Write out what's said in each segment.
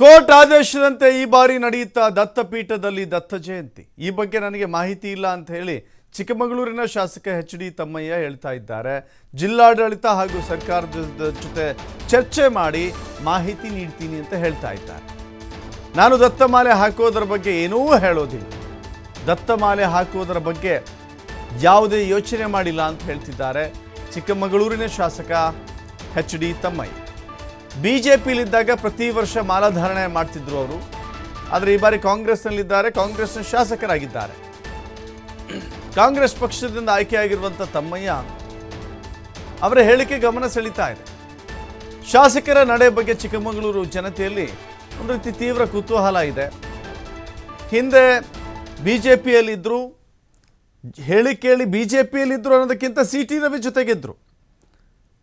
Court ಆದೇಶದಂತೆ ಈ ಬಾರಿ ನಡೆಯುತ್ತಾ ದತ್ತಪೀಠದಲ್ಲಿ ದತ್ತ ಜಯಂತಿ. ಈ ಬಗ್ಗೆ ನನಗೆ ಮಾಹಿತಿ ಇಲ್ಲ ಅಂತ ಹೇಳಿ ಚಿಕ್ಕಮಗಳೂರಿನ ಶಾಸಕ ಎಚ್ ಡಿ ತಮ್ಮಯ್ಯ ಹೇಳ್ತಾ ಇದ್ದಾರೆ. ಜಿಲ್ಲಾಡಳಿತ ಹಾಗೂ ಸರ್ಕಾರದ ಜೊತೆ ಚರ್ಚೆ ಮಾಡಿ ಮಾಹಿತಿ ನೀಡ್ತೀನಿ ಅಂತ ಹೇಳ್ತಾ ಇದ್ದಾರೆ. ನಾನು ದತ್ತಮಾಲೆ ಹಾಕೋದರ ಬಗ್ಗೆ ಏನೂ ಹೇಳೋದಿಲ್ಲ. ದತ್ತಮಾಲೆ ಹಾಕುವುದರ ಬಗ್ಗೆ ಯಾವುದೇ ಯೋಚನೆ ಮಾಡಿಲ್ಲ ಅಂತ ಹೇಳ್ತಿದ್ದಾರೆ ಚಿಕ್ಕಮಗಳೂರಿನ ಶಾಸಕ H D Thammaiah. B J ಪಿಲಿದ್ದಾಗ ಪ್ರತಿ ವರ್ಷ ಮಾಲಾಧಾರಣೆ ಮಾಡ್ತಿದ್ರು ಅವರು. ಆದರೆ ಈ ಬಾರಿ ಕಾಂಗ್ರೆಸ್ನಲ್ಲಿದ್ದಾರೆ, ಕಾಂಗ್ರೆಸ್ನ ಶಾಸಕರಾಗಿದ್ದಾರೆ. ಕಾಂಗ್ರೆಸ್ ಪಕ್ಷದಿಂದ ಆಯ್ಕೆಯಾಗಿರುವಂಥ ತಮ್ಮಯ್ಯ ಅವರ ಹೇಳಿಕೆ ಗಮನ ಸೆಳೀತಾ ಇದೆ. ಶಾಸಕರ ನಡೆ ಬಗ್ಗೆ ಚಿಕ್ಕಮಗಳೂರು ಜನತೆಯಲ್ಲಿ ಒಂದು ರೀತಿ ತೀವ್ರ ಕುತೂಹಲ ಇದೆ. ಹಿಂದೆ ಬಿ ಜೆ ಪಿಯಲ್ಲಿದ್ದರು ಹೇಳಿ ಕೇಳಿ ಬಿ ಜೆ ಪಿಯಲ್ಲಿದ್ದರು ಅನ್ನೋದಕ್ಕಿಂತ ಸಿ ಟಿ ರವಿ ಜೊತೆಗಿದ್ದರು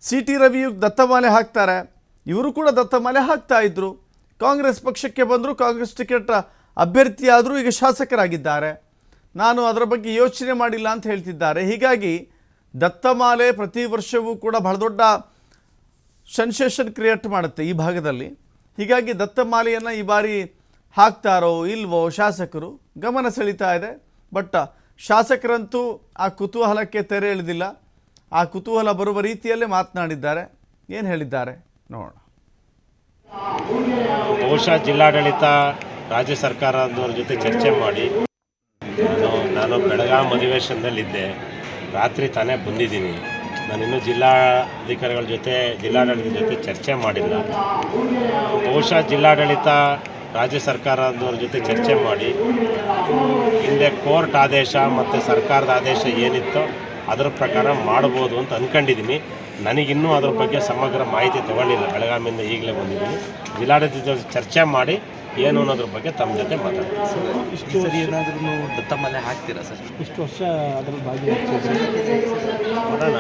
ಸಿ ಟಿ ರವಿಯು ದತ್ತಮಾಲೆ ಹಾಕ್ತಾರೆ. ಇವರು ಕೂಡ ದತ್ತಮಾಲೆ ಹಾಕ್ತಾ ಇದ್ರು. ಕಾಂಗ್ರೆಸ್ ಪಕ್ಷಕ್ಕೆ ಬಂದರು, ಕಾಂಗ್ರೆಸ್ ಟಿಕೆಟ್ ಅಭ್ಯರ್ಥಿಯಾದರೂ ಈಗ ಶಾಸಕರಾಗಿದ್ದಾರೆ. ನಾನು ಅದರ ಬಗ್ಗೆ ಯೋಚನೆ ಮಾಡಿಲ್ಲ ಅಂತ ಹೇಳ್ತಿದ್ದಾರೆ. ಹೀಗಾಗಿ ದತ್ತಮಾಲೆ ಪ್ರತಿ ವರ್ಷವೂ ಕೂಡ ಬಹಳ ದೊಡ್ಡ ಸೆನ್ಸೇಷನ್ ಕ್ರಿಯೇಟ್ ಮಾಡುತ್ತೆ ಈ ಭಾಗದಲ್ಲಿ. ಹೀಗಾಗಿ ದತ್ತಮಾಲೆಯನ್ನು ಈ ಬಾರಿ ಹಾಕ್ತಾರೋ ಇಲ್ವೋ ಶಾಸಕರು ಗಮನ ಸೆಳೀತಾ ಇದೆ. ಬಟ್ ಶಾಸಕರಂತೂ ಆ ಕುತೂಹಲಕ್ಕೆ ತೆರೆ ಇಳಿದಿಲ್ಲ ಆ ಕುತೂಹಲ ಬರುವ ರೀತಿಯಲ್ಲೇ ಮಾತನಾಡಿದ್ದಾರೆ. ಏನು ಹೇಳಿದ್ದಾರೆ? ನೋಡೋಣ. ಬಹುಶಃ ಜಿಲ್ಲಾಡಳಿತ ರಾಜ್ಯ ಸರ್ಕಾರದವ್ರ ಜೊತೆ ಚರ್ಚೆ ಮಾಡಿ. ನಾನು ನಾನು ಬೆಳಗಾಂ ಅಧಿವೇಶನದಲ್ಲಿದ್ದೆ. ರಾತ್ರಿ ತಾನೇ ಬಂದಿದ್ದೀನಿ. ನಾನಿನ್ನೂ ಜಿಲ್ಲಾಧಿಕಾರಿಗಳ ಜೊತೆ, ಜಿಲ್ಲಾಡಳಿತದ ಜೊತೆ ಚರ್ಚೆ ಮಾಡಿಲ್ಲ. ಬಹುಶಃ ಜಿಲ್ಲಾಡಳಿತ ರಾಜ್ಯ ಸರ್ಕಾರದವ್ರ ಜೊತೆ ಚರ್ಚೆ ಮಾಡಿ. ಹಿಂದೆ ಕೋರ್ಟ್ ಆದೇಶ ಮತ್ತು ಸರ್ಕಾರದ ಆದೇಶ ಏನಿತ್ತೋ ಅದರ ಪ್ರಕಾರ ಮಾಡ್ಬೋದು ಅಂತ ಅಂದ್ಕೊಂಡಿದ್ದೀನಿ ನನಗಿನ್ನೂ ಅದರ ಬಗ್ಗೆ ಸಮಗ್ರ ಮಾಹಿತಿ ತಗೊಂಡಿಲ್ಲ. ಬೆಳಗಾವಿಯಿಂದ ಈಗಲೇ ಬಂದಿದ್ದೀನಿ. ಜಿಲ್ಲಾಡಳಿತ ಜೊತೆ ಚರ್ಚೆ ಮಾಡಿ ಏನು ಅನ್ನೋದ್ರ ಬಗ್ಗೆ ತಮ್ಮ ಜೊತೆ ಮಾತಾಡ್ತೀನಿ. ಇಷ್ಟು ಸರಿ ಏನಾದ್ರೂ ದತ್ತಮಾಲೆ ಹಾಕ್ತೀರಾ ಸರ್? ಇಷ್ಟು ವರ್ಷ ಅದರ ಭಾಗಿಯಾಗ್ತಿದ್ದೆ ನೋಡೋಣ.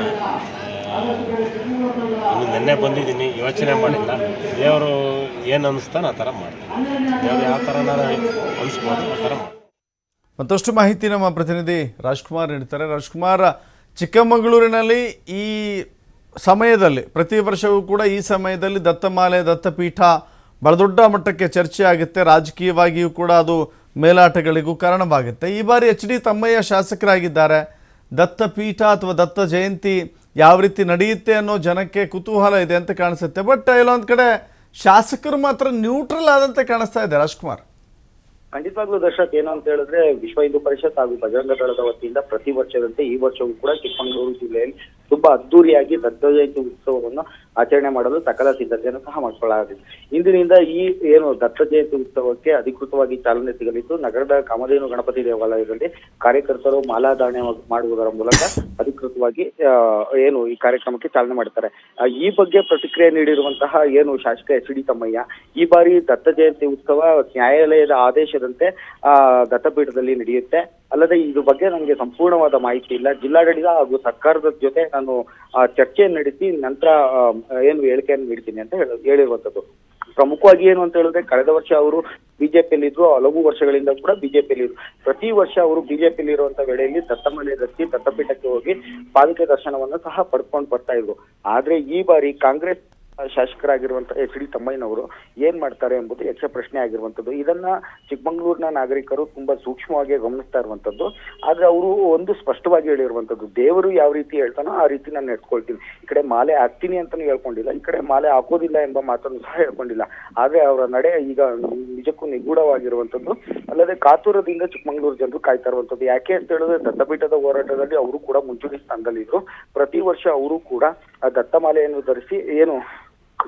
ಇನ್ನು ನಿನ್ನೆ ಬಂದಿದ್ದೀನಿ ಯೋಚನೆ ಮಾಡಿಲ್ಲ. ದೇವರು ಏನು ಅನ್ನಿಸ್ತಾನ ಆ ಥರ ಮಾಡ್ತೀನಿ. ದೇವ್ರು ಯಾವ ಥರ ನಾನು ಅನಿಸ್ಬೋದು ಆ ಥರ ಮತ್ತಷ್ಟು ಮಾಹಿತಿ ನಮ್ಮ ಪ್ರತಿನಿಧಿ ರಾಜ್ಕುಮಾರ್ ನೀಡ್ತಾರೆ. ರಾಜ್ಕುಮಾರ್ ಚಿಕ್ಕಮಗಳೂರಿನಲ್ಲಿ ಈ ಸಮಯದಲ್ಲಿ, ಪ್ರತಿ ವರ್ಷವೂ ಕೂಡ ಈ ಸಮಯದಲ್ಲಿ ದತ್ತಮಾಲೆ, ದತ್ತಪೀಠ ಬಹಳ ದೊಡ್ಡ ಮಟ್ಟಕ್ಕೆ ಚರ್ಚೆ ಆಗುತ್ತೆ ರಾಜಕೀಯವಾಗಿಯೂ ಕೂಡ ಅದು ಮೇಲಾಟಗಳಿಗೂ ಕಾರಣವಾಗುತ್ತೆ. ಈ ಬಾರಿ ಎಚ್ ಡಿ ತಮ್ಮಯ್ಯ ಶಾಸಕರಾಗಿದ್ದಾರೆ. ದತ್ತಪೀಠ ಅಥವಾ ದತ್ತ ಜಯಂತಿ ಯಾವ ರೀತಿ ನಡೆಯುತ್ತೆ ಅನ್ನೋ ಜನಕ್ಕೆ ಕುತೂಹಲ ಇದೆ ಅಂತ ಕಾಣಿಸುತ್ತೆ. ಬಟ್ ಇಲ್ಲೊಂದು ಕಡೆ ಶಾಸಕರು ಮಾತ್ರ ನ್ಯೂಟ್ರಲ್ ಆದಂತೆ ಕಾಣಿಸ್ತಾ ಇದೆ. ರಾಜ್ಕುಮಾರ್. ಖಂಡಿತವಾಗ್ಲೂ ದರ್ಶಕ್, ಏನು ಅಂತ ಹೇಳಿದ್ರೆ ವಿಶ್ವ ಹಿಂದೂ ಪರಿಷತ್ ಹಾಗೂ ಬಜರಂಗ ದಳದ ವತಿಯಿಂದ ಪ್ರತಿ ವರ್ಷದಂತೆ ಈ ವರ್ಷವೂ ಕೂಡ ಚಿಕ್ಕಮಗಳೂರು ಜಿಲ್ಲೆಯಲ್ಲಿ ತುಂಬಾ ಅದ್ದೂರಿಯಾಗಿ ದತ್ತ ಜಯಂತಿ ಉತ್ಸವವನ್ನು ಆಚರಣೆ ಮಾಡಲು ಸಕಲ ಸಿದ್ಧತೆಯನ್ನು ಸಹ ಮಾಡಿಕೊಳ್ಳಲಾಗಿದೆ ಇಂದಿನಿಂದ ಈ ಏನು ದತ್ತ ಜಯಂತಿ ಉತ್ಸವಕ್ಕೆ ಅಧಿಕೃತವಾಗಿ ಚಾಲನೆ ಸಿಗಲಿದ್ದು, ನಗರದ ಕಾಮಧೇನು ಗಣಪತಿ ದೇವಾಲಯದಲ್ಲಿ ಕಾರ್ಯಕರ್ತರು ಮಾಲಾಧಾರಣೆ ಮಾಡುವುದರ ಮೂಲಕ ಅಧಿಕೃತವಾಗಿ ಏನು ಈ ಕಾರ್ಯಕ್ರಮಕ್ಕೆ ಚಾಲನೆ ಮಾಡ್ತಾರೆ. ಈ ಬಗ್ಗೆ ಪ್ರತಿಕ್ರಿಯೆ ನೀಡಿರುವಂತಹ ಏನು ಶಾಸಕ ಎಚ್ ಡಿ ತಮ್ಮಯ್ಯ, ಈ ಬಾರಿ ದತ್ತ ಜಯಂತಿ ಉತ್ಸವ ನ್ಯಾಯಾಲಯದ ಆದೇಶದಂತೆ ದತ್ತಪೀಠದಲ್ಲಿ ನಡೆಯುತ್ತೆ. ಅಲ್ಲದೆ ಇದ್ರ ಬಗ್ಗೆ ನನಗೆ ಸಂಪೂರ್ಣವಾದ ಮಾಹಿತಿ ಇಲ್ಲ. ಜಿಲ್ಲಾಡಳಿತ ಹಾಗೂ ಸರ್ಕಾರದ ಜೊತೆ ನಾನು ಚರ್ಚೆ ನಡೆಸಿ ನಂತರ ಏನು ಹೇಳಿಕೆಯನ್ನು ನೀಡ್ತೀನಿ ಅಂತ ಹೇಳ ಹೇಳಿರುವಂತದ್ದು ಪ್ರಮುಖವಾಗಿ ಏನು ಅಂತ ಹೇಳಿದ್ರೆ, ಕಳೆದ ವರ್ಷ ಅವರು ಬಿಜೆಪಿಯಲ್ಲಿ ಇದ್ರು ಹಲವು ವರ್ಷಗಳಿಂದ ಕೂಡ ಬಿಜೆಪಿಯಲ್ಲಿ ಇದ್ರು ಪ್ರತಿ ವರ್ಷ ಅವರು ಬಿಜೆಪಿಯಲ್ಲಿ ಇರುವಂತ ವೇಳೆಯಲ್ಲಿ ದತ್ತಮಲೆ ದತ್ತಿ ದತ್ತಪೀಠಕ್ಕೆ ಹೋಗಿ ಪಾಲಿಕೆ ದರ್ಶನವನ್ನು ಸಹ ಪಡ್ಕೊಂಡು ಬರ್ತಾ ಇದ್ರು. ಆದ್ರೆ ಈ ಬಾರಿ ಕಾಂಗ್ರೆಸ್ ಶಾಸಕರಾಗಿರುವಂತ ಎಚ್ ಡಿ ತಮ್ಮಯ್ಯನವರು ಏನ್ ಮಾಡ್ತಾರೆ ಎಂಬುದು ಯಕ್ಷ ಪ್ರಶ್ನೆ ಆಗಿರುವಂತದ್ದು ಇದನ್ನ ಚಿಕ್ಕಮಂಗ್ಳೂರಿನ ನಾಗರಿಕರು ತುಂಬಾ ಸೂಕ್ಷ್ಮವಾಗಿ ಗಮನಿಸ್ತಾ ಇರುವಂತದ್ದು ಆದ್ರೆ ಅವರು ಒಂದು ಸ್ಪಷ್ಟವಾಗಿ ಹೇಳಿರುವಂತದ್ದು ದೇವರು ಯಾವ ರೀತಿ ಹೇಳ್ತಾನೋ ಆ ರೀತಿ ನಾನು ನೆಟ್ಕೊಳ್ತೀನಿ ಈ ಕಡೆ ಮಾಲೆ ಹಾಕ್ತೀನಿ ಅಂತಾನು ಹೇಳ್ಕೊಂಡಿಲ್ಲ, ಈ ಕಡೆ ಮಾಲೆ ಹಾಕೋದಿಲ್ಲ ಎಂಬ ಮಾತನ್ನು ಸಹ ಹೇಳ್ಕೊಂಡಿಲ್ಲ. ಆದ್ರೆ ಅವರ ನಡೆ ಈಗ ನಿಜಕ್ಕೂ ನಿಗೂಢವಾಗಿರುವಂತದ್ದು ಅಲ್ಲದೆ ಕಾತುರದಿಂದ ಚಿಕ್ಕಮಂಗ್ಳೂರು ಜನರು ಕಾಯ್ತಾ ಇರುವಂತದ್ದು ಯಾಕೆ ಅಂತ ಹೇಳಿದ್ರೆ ದತ್ತಪೀಠದ ಹೋರಾಟದಲ್ಲಿ ಅವರು ಕೂಡ ಮುಂಚೂಣಿ ಸ್ಥಾನದಲ್ಲಿದ್ರು. ಪ್ರತಿ ವರ್ಷ ಅವರು ಕೂಡ ದತ್ತಮಾಲೆಯನ್ನು ಧರಿಸಿ ಏನು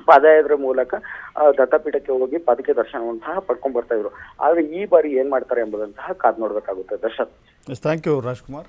ಪಾದಯಾತ್ರೆ ಮೂಲಕ ದತ್ತಪೀಠಕ್ಕೆ ಹೋಗಿ ಪಾದಕೆ ದರ್ಶನವನ್ನು ಸಹ ಪಡ್ಕೊಂಡು ಬರ್ತಾ ಇದ್ರು. ಆದ್ರೆ ಈ ಬಾರಿ ಏನ್ ಮಾಡ್ತಾರೆ ಎಂಬುದನ್ನು ಸಹ ಕಾದ್ ನೋಡ್ಬೇಕಾಗುತ್ತೆ. ದರ್ಶನ್. Thank you Rajkumar